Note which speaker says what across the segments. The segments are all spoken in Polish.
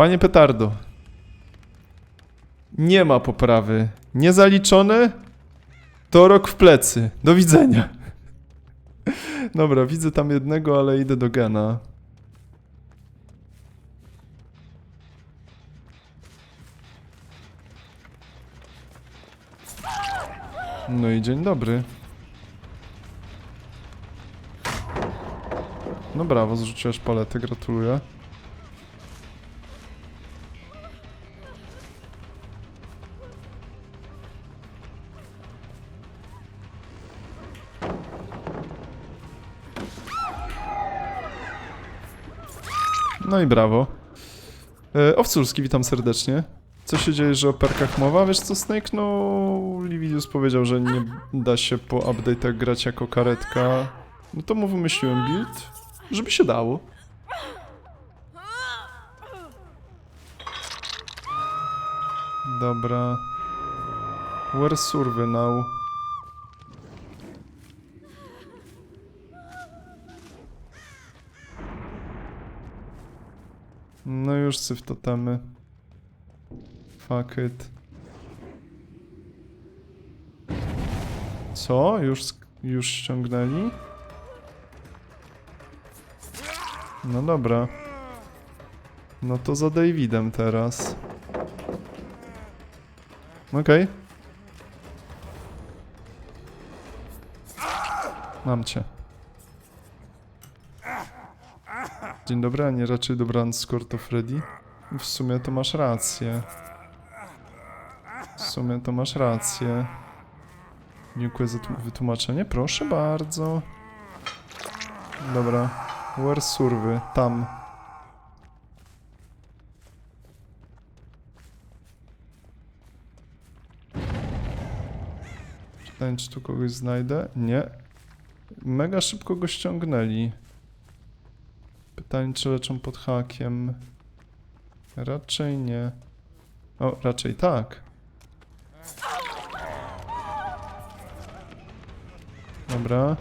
Speaker 1: Panie Petardo. Nie ma poprawy. Niezaliczone to rok w plecy. Do widzenia. Dobra, widzę tam jednego, ale idę do Gena. No i dzień dobry. No brawo, zrzuciłaś paletę, gratuluję. No i brawo. E, Owculski, witam serdecznie. Co się dzieje, że o perkach mowa? Wiesz co, Snake? No, Lividius powiedział, że nie da się po update'ach grać jako karetka. No to mu wymyśliłem build, żeby się dało. Dobra. Where survey now? No już syf totemy. Fuck it. Co? Już, już ściągnęli? No dobra. No to za Davidem teraz. Okej. Mam cię. Dzień dobry, a nie raczej dobranoc skoro to Freddy? W sumie to masz rację. W sumie to masz rację. Dziękuję za tłu- wytłumaczenie. Proszę bardzo. Dobra. Where survey? Tam. Pytanie, czy tu kogoś znajdę? Nie. Mega szybko go ściągnęli. Pytanie, czy leczą pod hakiem? Raczej nie. O, raczej tak. Dobra.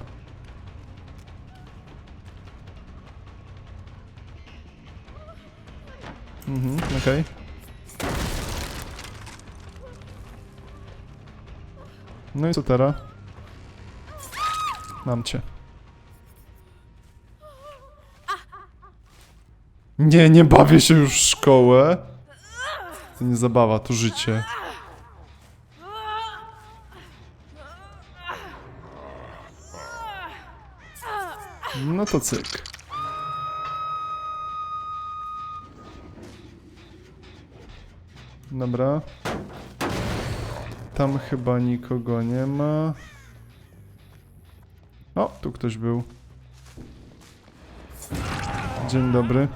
Speaker 1: Mhm, okej. No i co teraz? Mam cię. Nie, nie bawię się już w szkołę. To nie zabawa, to życie. No to cyk. Dobra. Tam chyba nikogo nie ma. O, tu ktoś był. Dzień dobry.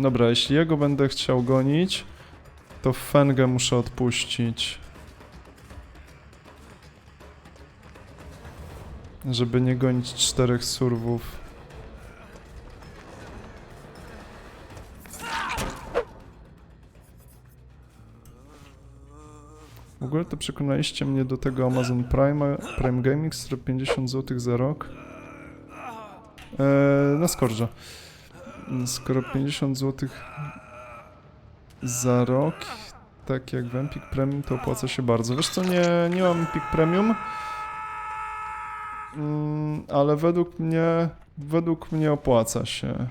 Speaker 1: Dobra, jeśli jego będę chciał gonić, to Fengę muszę odpuścić. Żeby nie gonić czterech surwów. W ogóle to przekonaliście mnie do tego Amazon Prime, Prime Gaming, 150 zł za rok. Eee, na skorża. Skoro 50 zł za rok, tak jak w Empik Premium, to opłaca się bardzo. Wiesz co, nie, nie mam Empik Premium, mm, ale według mnie, według mnie opłaca się.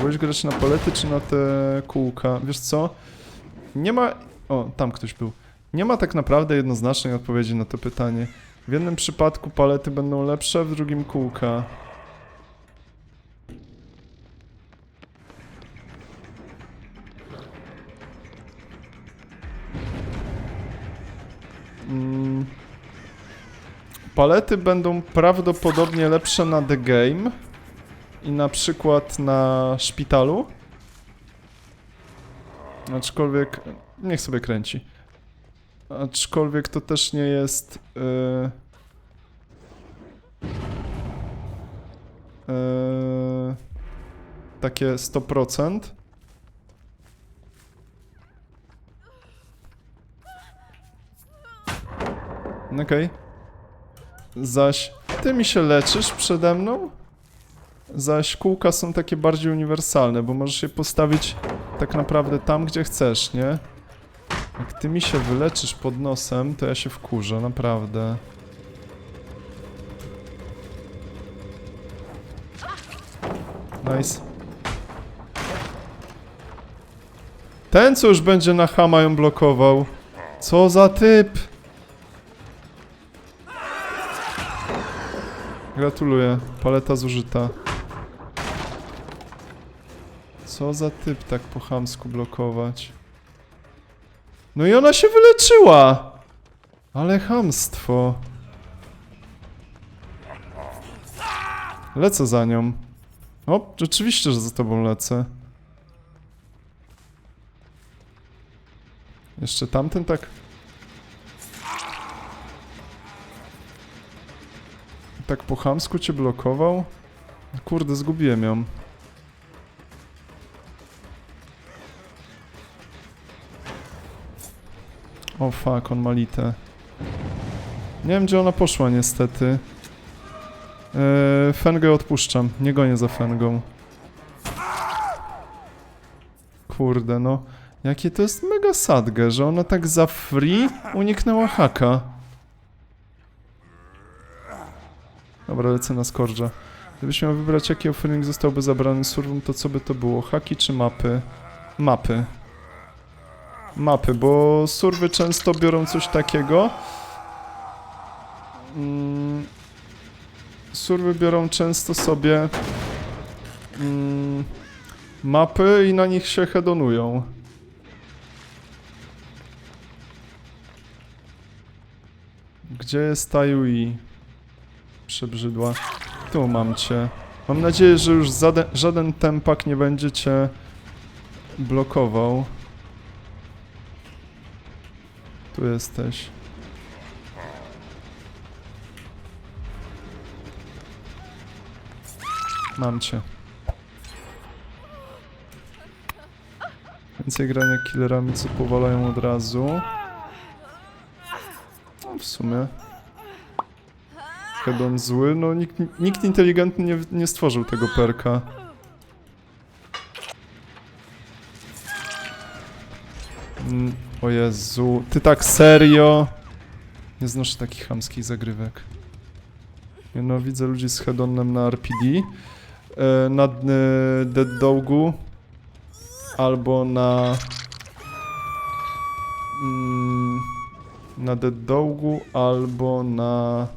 Speaker 1: Byłeś grać na palety czy na te kółka? Wiesz co? Nie ma... O, tam ktoś był. Nie ma tak naprawdę jednoznacznej odpowiedzi na to pytanie. W jednym przypadku palety będą lepsze, w drugim kółka. Palety będą prawdopodobnie lepsze na The Game i na przykład na szpitalu. Aczkolwiek niech sobie kręci. Aczkolwiek to też nie jest. Yy, yy, takie 100%. Okej. Zaś ty mi się leczysz przede mną? Zaś kółka są takie bardziej uniwersalne, bo możesz je postawić tak naprawdę tam, gdzie chcesz, nie? Jak ty mi się wyleczysz pod nosem, to ja się wkurzę, naprawdę. Nice. Ten, co już będzie na Hama ją blokował. Co za typ! Gratuluję. Paleta zużyta. Co za typ tak po chamsku blokować? No i ona się wyleczyła! Ale chamstwo. Lecę za nią. O, rzeczywiście, że za tobą lecę. Jeszcze tamten tak... Tak po chamsku cię blokował? Kurde, zgubiłem ją. O fuck, on ma litę. Nie wiem, gdzie ona poszła niestety. Eee, Fengę odpuszczam. Nie gonię za Fengą. Kurde, no. Jakie to jest mega sadge, że ona tak za free uniknęła haka. Dobra, lecę na skorża. Gdybyś miał wybrać, jaki offering zostałby zabrany surwom, to co by to było? Haki czy mapy? Mapy. Mapy, bo surwy często biorą coś takiego. Mm, surwy biorą często sobie mm, mapy i na nich się hedonują. Gdzie jest Tayui? Przebrzydła. Tu mam cię. Mam nadzieję, że już żaden, tempak nie będzie cię blokował. Tu jesteś. Mam cię. Więcej grania killerami, co powalają od razu. No, w sumie. Hedon zły, no nikt, nikt inteligentny nie, nie stworzył tego perka. Mm, O Jezu, ty tak serio? Nie znoszę takich chamskich zagrywek. Nie no, widzę ludzi z hedonem na RPD, e, na e, Dead Dogu, albo na... Mm, na Dead Dogu, albo na... Mm, mm, mm, mm, mm,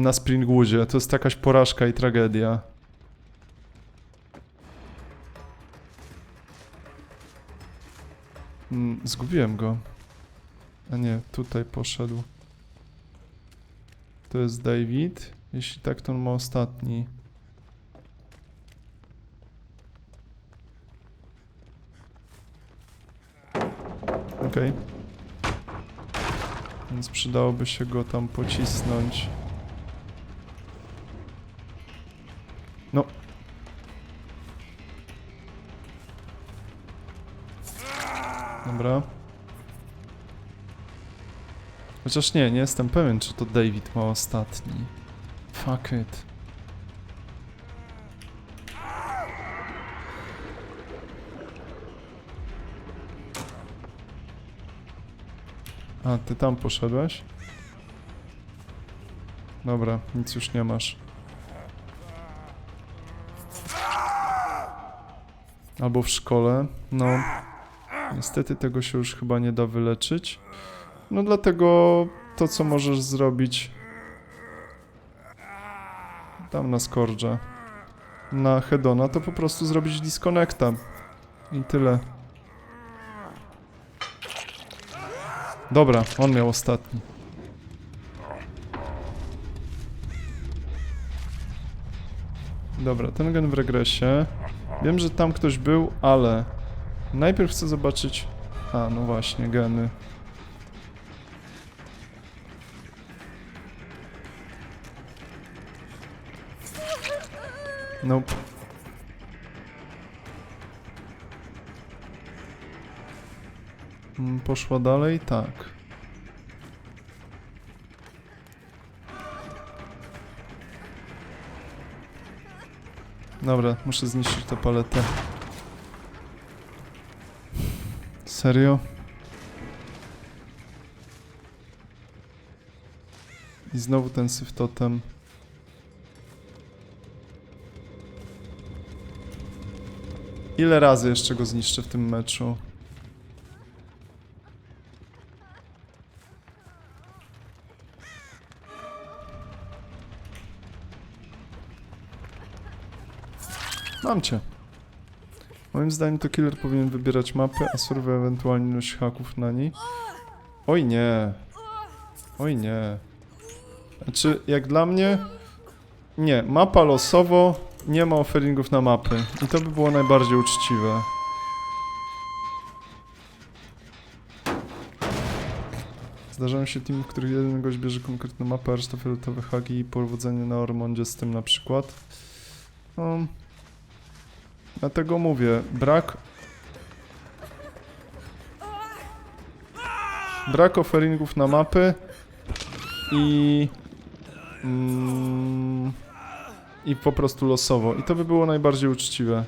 Speaker 1: na Springwoodzie. To jest jakaś porażka i tragedia. Mm, Zgubiłem go. A nie, tutaj poszedł. To jest David. Jeśli tak, to on ma ostatni. Okej. Więc przydałoby się go tam pocisnąć. No. Dobra. Chociaż nie, nie jestem pewien, czy to David ma ostatni. Fuck it. A, ty tam poszedłeś? Dobra, nic już nie masz. Albo w szkole. No, niestety tego się już chyba nie da wyleczyć. No dlatego to, co możesz zrobić tam na Skorża, na Hedona, to po prostu zrobić disconnecta. I tyle. Dobra, on miał ostatni. Dobra, ten gen w regresie. Wiem, że tam ktoś był, ale najpierw chcę zobaczyć... A, no właśnie, geny. Nope. Poszła dalej? Tak. Dobra, muszę zniszczyć tę paletę. Serio? I znowu ten syf totem. Ile razy jeszcze go zniszczę w tym meczu? Mam cię. Moim zdaniem to killer powinien wybierać mapę, a survey ewentualnie ilość haków na niej. Oj nie. Oj nie. Znaczy, jak dla mnie... Nie, mapa losowo, nie ma offeringów na mapy. I to by było najbardziej uczciwe. Zdarzają się teamy, w których jeden gość bierze konkretną mapę, a reszta fioletowe haki i powodzenie na Ormondzie z tym na przykład. No, dlatego mówię, brak... Brak offeringów na mapy i... Mm, I po prostu losowo. I to by było najbardziej uczciwe.